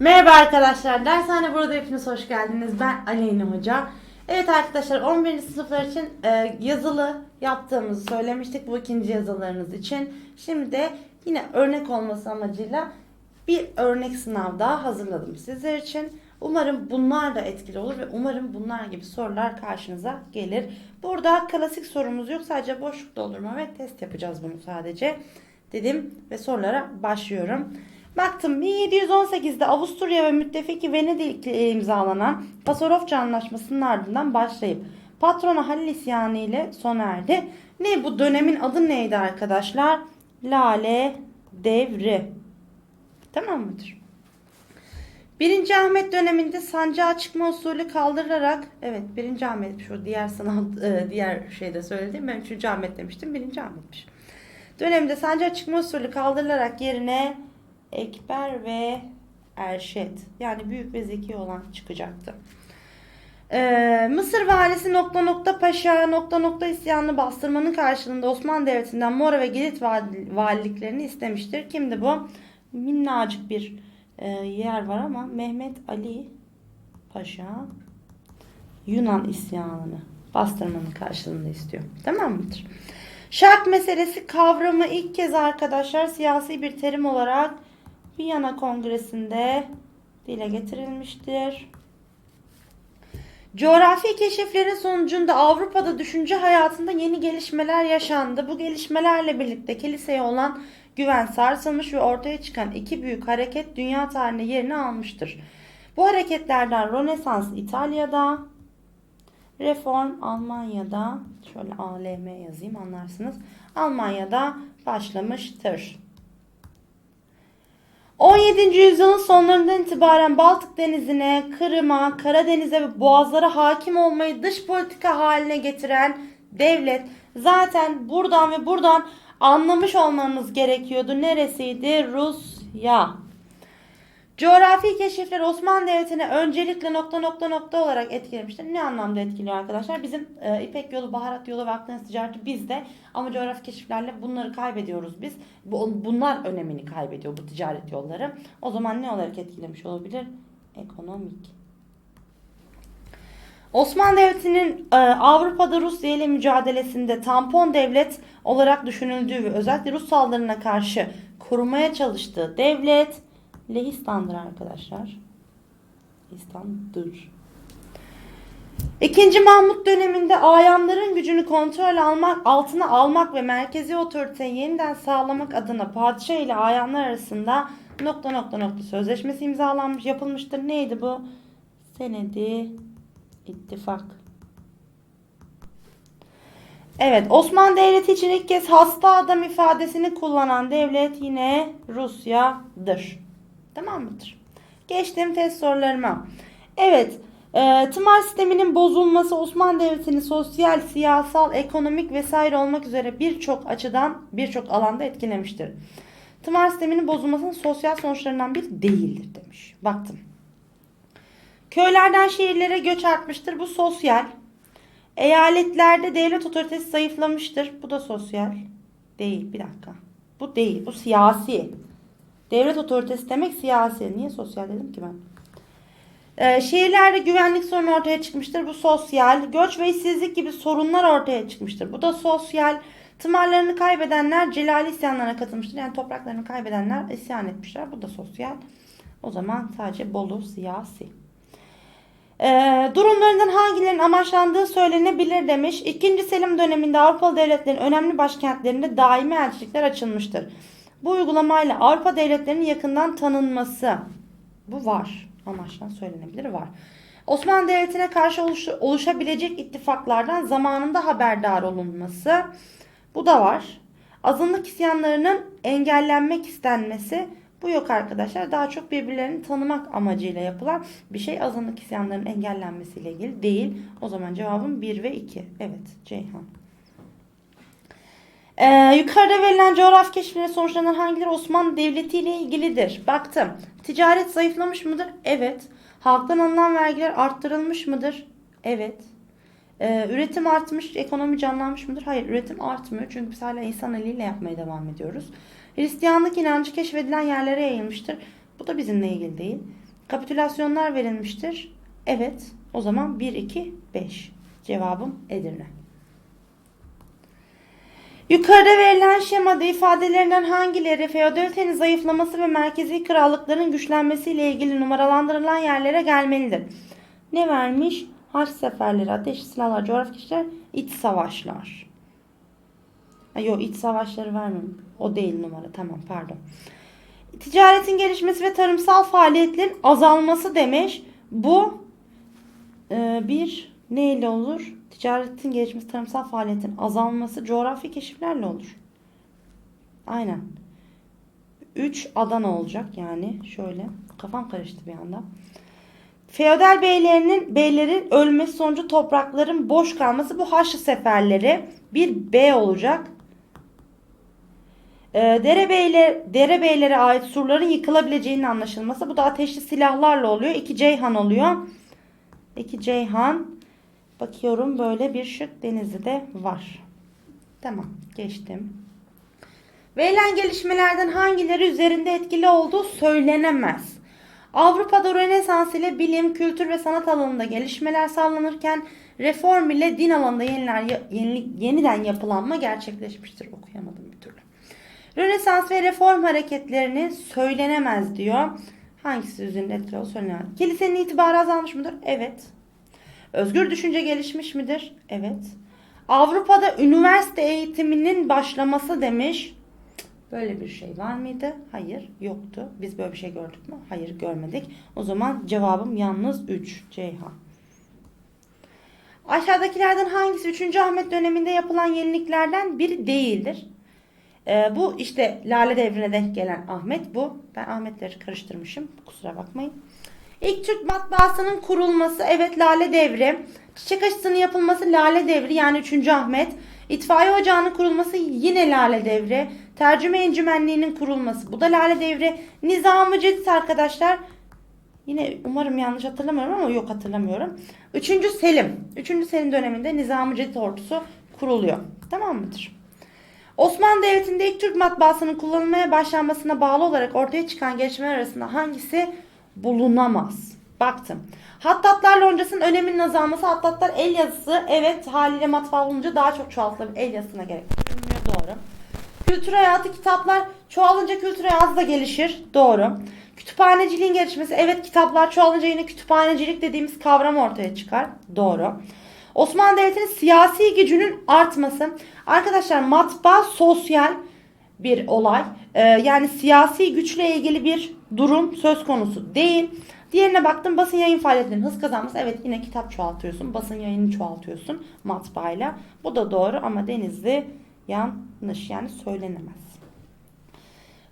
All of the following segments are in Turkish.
Merhaba arkadaşlar. Dershane burada hepiniz hoş geldiniz. Ben Aleyna Hoca. Evet arkadaşlar 11. sınıflar için e, yazılı yaptığımızı söylemiştik bu ikinci yazılarınız için. Şimdi de yine örnek olması amacıyla bir örnek sınav daha hazırladım sizler için. Umarım bunlar da etkili olur ve umarım bunlar gibi sorular karşınıza gelir. Burada klasik sorumuz yok. Sadece boşluk doldurma ve test yapacağız bunu sadece. Dedim ve sorulara başlıyorum. Baktım 1718'de Avusturya ve müttefiki Venedik ile imzalanan Pasarofça Anlaşması'nın ardından başlayıp patrona Halil isyanı ile sona erdi. Ne bu dönemin adı neydi arkadaşlar? Lale Devri. Tamam mıdır? Birinci Ahmet döneminde sancağa çıkma usulü kaldırılarak evet birinci Ahmet şu diğer sınav e, diğer şeyde söylediğim ben üçüncü Ahmet demiştim birinci Ahmet'miş. Dönemde sancağa çıkma usulü kaldırılarak yerine Ekber ve Erşet yani büyük ve zeki olan çıkacaktı. Ee, Mısır valisi nokta nokta paşa nokta nokta isyanını bastırmanın karşılığında Osmanlı Devleti'nden Mora ve Girit vali- valiliklerini istemiştir. Kimdi bu? Minnacık bir e, yer var ama Mehmet Ali Paşa Yunan isyanını bastırmanın karşılığında istiyor. Tamam mıdır? Şark meselesi kavramı ilk kez arkadaşlar siyasi bir terim olarak Viyana Kongresi'nde dile getirilmiştir. Coğrafi keşiflerin sonucunda Avrupa'da düşünce hayatında yeni gelişmeler yaşandı. Bu gelişmelerle birlikte kiliseye olan güven sarsılmış ve ortaya çıkan iki büyük hareket dünya tarihinde yerini almıştır. Bu hareketlerden Rönesans İtalya'da, Reform Almanya'da, şöyle ALM yazayım anlarsınız. Almanya'da başlamıştır. 17. yüzyılın sonlarından itibaren Baltık Denizi'ne, Kırım'a, Karadeniz'e ve Boğazlara hakim olmayı dış politika haline getiren devlet zaten buradan ve buradan anlamış olmamız gerekiyordu. Neresiydi? Rusya. Coğrafi keşifler Osmanlı Devleti'ne öncelikle nokta nokta nokta olarak etkilemiştir. Ne anlamda etkiliyor arkadaşlar? Bizim e, İpek yolu, baharat yolu ve Akdeniz ticareti bizde ama coğrafi keşiflerle bunları kaybediyoruz biz. Bu, bunlar önemini kaybediyor bu ticaret yolları. O zaman ne olarak etkilemiş olabilir? Ekonomik. Osmanlı Devleti'nin e, Avrupa'da Rusya ile mücadelesinde tampon devlet olarak düşünüldüğü ve özellikle Rus saldırına karşı korumaya çalıştığı devlet Lehistan'dır arkadaşlar. Lehistan'dır. İkinci Mahmut döneminde ayanların gücünü kontrol almak, altına almak ve merkezi otoriteyi yeniden sağlamak adına padişah ile ayanlar arasında nokta nokta nokta sözleşmesi imzalanmış yapılmıştır. Neydi bu? Senedi ittifak. Evet, Osmanlı Devleti için ilk kez hasta adam ifadesini kullanan devlet yine Rusya'dır. Tamam mıdır? Geçtim test sorularıma. Evet, e, tımar sisteminin bozulması Osmanlı Devleti'ni sosyal, siyasal, ekonomik vesaire olmak üzere birçok açıdan, birçok alanda etkilemiştir. Tımar sisteminin bozulmasının sosyal sonuçlarından biri değildir demiş. Baktım. Köylerden şehirlere göç artmıştır. Bu sosyal. Eyaletlerde devlet otoritesi zayıflamıştır. Bu da sosyal. Değil. Bir dakika. Bu değil. Bu siyasi. Devlet otoritesi demek siyasi. Niye sosyal dedim ki ben? Ee, şehirlerde güvenlik sorunu ortaya çıkmıştır. Bu sosyal. Göç ve işsizlik gibi sorunlar ortaya çıkmıştır. Bu da sosyal. Tımarlarını kaybedenler celali isyanlarına katılmıştır. Yani topraklarını kaybedenler isyan etmişler. Bu da sosyal. O zaman sadece Bolu siyasi. Ee, durumlarından hangilerinin amaçlandığı söylenebilir demiş. İkinci Selim döneminde Avrupalı devletlerin önemli başkentlerinde daimi elçilikler açılmıştır. Bu uygulamayla Avrupa devletlerinin yakından tanınması. Bu var. Amaçlan söylenebilir var. Osmanlı Devleti'ne karşı oluş- oluşabilecek ittifaklardan zamanında haberdar olunması. Bu da var. Azınlık isyanlarının engellenmek istenmesi. Bu yok arkadaşlar. Daha çok birbirlerini tanımak amacıyla yapılan bir şey azınlık isyanlarının engellenmesiyle ilgili değil. O zaman cevabım 1 ve 2. Evet Ceyhan. Ee, yukarıda verilen coğrafi keşiflerin sonuçlarından hangileri Osmanlı Devleti ile ilgilidir? Baktım. Ticaret zayıflamış mıdır? Evet. Halktan alınan vergiler arttırılmış mıdır? Evet. Ee, üretim artmış, ekonomi canlanmış mıdır? Hayır, üretim artmıyor. Çünkü biz hala insan eliyle yapmaya devam ediyoruz. Hristiyanlık inancı keşfedilen yerlere yayılmıştır. Bu da bizimle ilgili değil. Kapitülasyonlar verilmiştir. Evet. O zaman 1, 2, 5. Cevabım Edirne. Yukarıda verilen şemada ifadelerinden hangileri feodalitenin zayıflaması ve merkezi krallıkların güçlenmesiyle ilgili numaralandırılan yerlere gelmelidir? Ne vermiş? Haç seferleri, ateşli silahlar, coğrafi kişiler, iç savaşlar. Ha, yok iç savaşları vermiyorum. O değil numara. Tamam pardon. Ticaretin gelişmesi ve tarımsal faaliyetlerin azalması demiş. Bu e, bir neyle olur? Ticaretin gelişmesi, tarımsal faaliyetin azalması coğrafi keşiflerle olur. Aynen. 3 Adana olacak yani. Şöyle. Kafam karıştı bir anda. Feodal beylerinin beylerin ölmesi sonucu toprakların boş kalması bu Haçlı seferleri bir B olacak. Ee, derebeyler, derebeylere ait surların yıkılabileceğinin anlaşılması. Bu da ateşli silahlarla oluyor. 2 Ceyhan oluyor. 2 Ceyhan. Bakıyorum böyle bir şık Denizli'de var. Tamam geçtim. Verilen gelişmelerden hangileri üzerinde etkili olduğu söylenemez. Avrupa'da Rönesans ile bilim, kültür ve sanat alanında gelişmeler sağlanırken reform ile din alanında yeniler, yenilik, yeniden yapılanma gerçekleşmiştir. Okuyamadım bir türlü. Rönesans ve reform hareketlerini söylenemez diyor. Hangisi üzerinde etkili olduğu söylenemez. Kilisenin itibarı azalmış mıdır? Evet. Özgür düşünce gelişmiş midir? Evet. Avrupa'da üniversite eğitiminin başlaması demiş. Böyle bir şey var mıydı? Hayır, yoktu. Biz böyle bir şey gördük mü? Hayır, görmedik. O zaman cevabım yalnız 3. Ceyhan. Aşağıdakilerden hangisi 3. Ahmet döneminde yapılan yeniliklerden biri değildir? Ee, bu işte Lale Devri'ne denk gelen Ahmet bu. Ben Ahmetleri karıştırmışım. Kusura bakmayın. İlk Türk matbaasının kurulması evet Lale Devri. Çiçek aşısının yapılması Lale Devri yani 3. Ahmet. İtfaiye ocağının kurulması yine Lale Devri. Tercüme encümenliğinin kurulması bu da Lale Devri. Nizam-ı Cedid arkadaşlar. Yine umarım yanlış hatırlamıyorum ama yok hatırlamıyorum. 3. Selim. 3. Selim döneminde Nizam-ı Cedid ordusu kuruluyor. Tamam mıdır? Osmanlı Devleti'nde ilk Türk matbaasının kullanılmaya başlanmasına bağlı olarak ortaya çıkan gelişmeler arasında hangisi bulunamaz? Baktım. Hattatlar loncasının öneminin azalması. Hattatlar el yazısı evet haliyle matbaa olunca daha çok çoğaltılabilir. El yazısına gerek. Doğru. Kültür hayatı kitaplar çoğalınca kültür hayatı da gelişir. Doğru. Kütüphaneciliğin gelişmesi. Evet kitaplar çoğalınca yine kütüphanecilik dediğimiz kavram ortaya çıkar. Doğru. Osmanlı Devleti'nin siyasi gücünün artması. Arkadaşlar matbaa sosyal bir olay. Ee, yani siyasi güçle ilgili bir durum söz konusu değil. Diğerine baktım basın yayın faaliyetlerinin hız kazanması. Evet yine kitap çoğaltıyorsun. Basın yayını çoğaltıyorsun matbaayla. Bu da doğru ama Denizli yanlış yani söylenemez.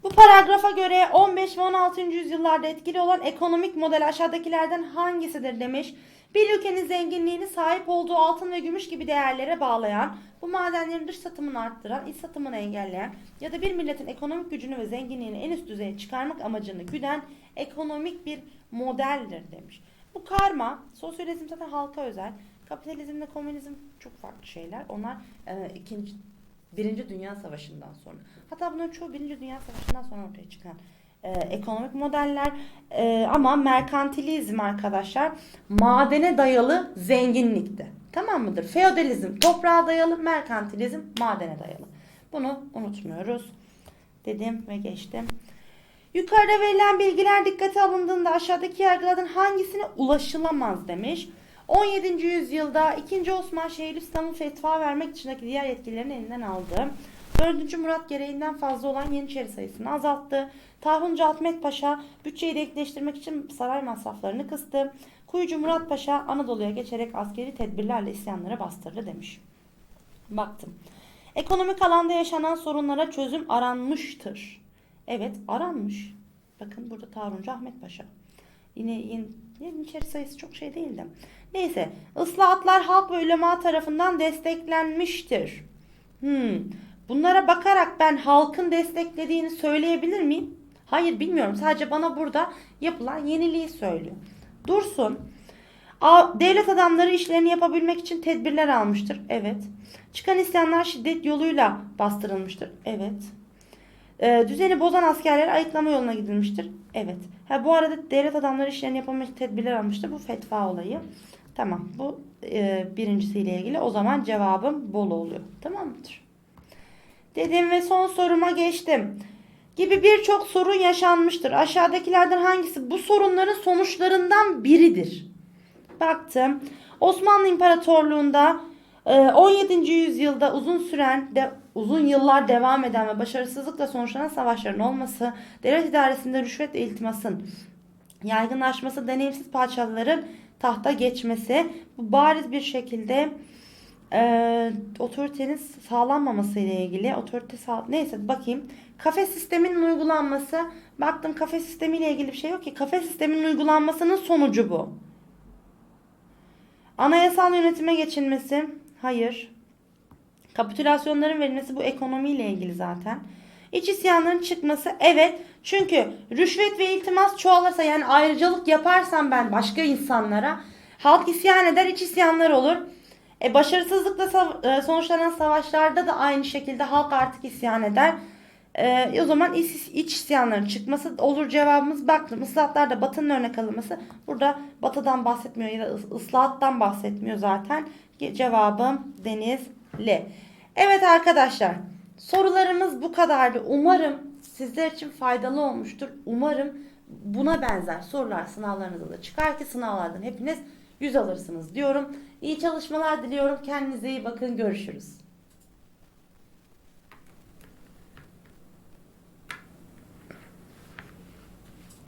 Bu paragrafa göre 15 ve 16. yüzyıllarda etkili olan ekonomik model aşağıdakilerden hangisidir demiş. Bir ülkenin zenginliğini sahip olduğu altın ve gümüş gibi değerlere bağlayan, bu madenlerin dış satımını arttıran, iç satımını engelleyen ya da bir milletin ekonomik gücünü ve zenginliğini en üst düzeye çıkarmak amacını güden ekonomik bir modeldir demiş. Bu karma, sosyalizm zaten halka özel, kapitalizmle komünizm çok farklı şeyler. Onlar e, ikinci Birinci Dünya Savaşı'ndan sonra. Hatta bunların çoğu Birinci Dünya Savaşı'ndan sonra ortaya çıkan e, ekonomik modeller. E, ama merkantilizm arkadaşlar madene dayalı zenginlikti. Tamam mıdır? Feodalizm toprağa dayalı, merkantilizm madene dayalı. Bunu unutmuyoruz. Dedim ve geçtim. Yukarıda verilen bilgiler dikkate alındığında aşağıdaki yargılardan hangisine ulaşılamaz demiş. 17. yüzyılda 2. Osman Şeyhülislam'ın fetva vermek dışındaki diğer yetkilerini elinden aldı. 4. Murat gereğinden fazla olan Yeniçeri sayısını azalttı. Tahuncu Ahmet Paşa bütçeyi denkleştirmek için saray masraflarını kıstı. Kuyucu Murat Paşa Anadolu'ya geçerek askeri tedbirlerle isyanlara bastırdı demiş. Baktım. Ekonomik alanda yaşanan sorunlara çözüm aranmıştır. Evet aranmış. Bakın burada Tahuncu Ahmet Paşa. Yine Yeniçeri sayısı çok şey değildi. Neyse ıslahatlar halk ve ulema tarafından desteklenmiştir. Hmm. Bunlara bakarak ben halkın desteklediğini söyleyebilir miyim? Hayır bilmiyorum. Sadece bana burada yapılan yeniliği söylüyor. Dursun. Devlet adamları işlerini yapabilmek için tedbirler almıştır. Evet. Çıkan isyanlar şiddet yoluyla bastırılmıştır. Evet. Ee, düzeni bozan askerleri ayıklama yoluna gidilmiştir. Evet. Ha, bu arada devlet adamları işlerini yapamayacak tedbirler almıştır. Bu fetva olayı. Tamam. Bu e, birincisiyle ilgili. O zaman cevabım bol oluyor. Tamam mıdır? Dedim ve son soruma geçtim. Gibi birçok sorun yaşanmıştır. Aşağıdakilerden hangisi bu sorunların sonuçlarından biridir? Baktım. Osmanlı İmparatorluğu'nda e, 17. yüzyılda uzun süren de, uzun yıllar devam eden ve başarısızlıkla sonuçlanan savaşların olması, devlet idaresinde rüşvet ve iltimasın yaygınlaşması, deneyimsiz padişahların tahta geçmesi, bu bariz bir şekilde e, otoritenin sağlanmaması ile ilgili otorite sağ neyse bakayım kafe sisteminin uygulanması baktım kafe sistemi ile ilgili bir şey yok ki kafe sisteminin uygulanmasının sonucu bu. Anayasal yönetime geçilmesi hayır. Kapitülasyonların verilmesi bu ekonomiyle ilgili zaten. İç isyanların çıkması evet. Çünkü rüşvet ve iltimas çoğalırsa yani ayrıcalık yaparsam ben başka insanlara halk isyan eder iç isyanlar olur. E, başarısızlıkla sav- e, sonuçlanan savaşlarda da aynı şekilde halk artık isyan eder. E, o zaman iç, iç isyanların çıkması olur cevabımız baktım. Islahatlarda batının örnek alınması. Burada batıdan bahsetmiyor ya da ıs- ıslahattan bahsetmiyor zaten. Cevabım Denizli. Evet arkadaşlar sorularımız bu kadardı. Umarım sizler için faydalı olmuştur. Umarım buna benzer sorular sınavlarınızda da çıkar ki sınavlardan hepiniz yüz alırsınız diyorum. İyi çalışmalar diliyorum. Kendinize iyi bakın. Görüşürüz.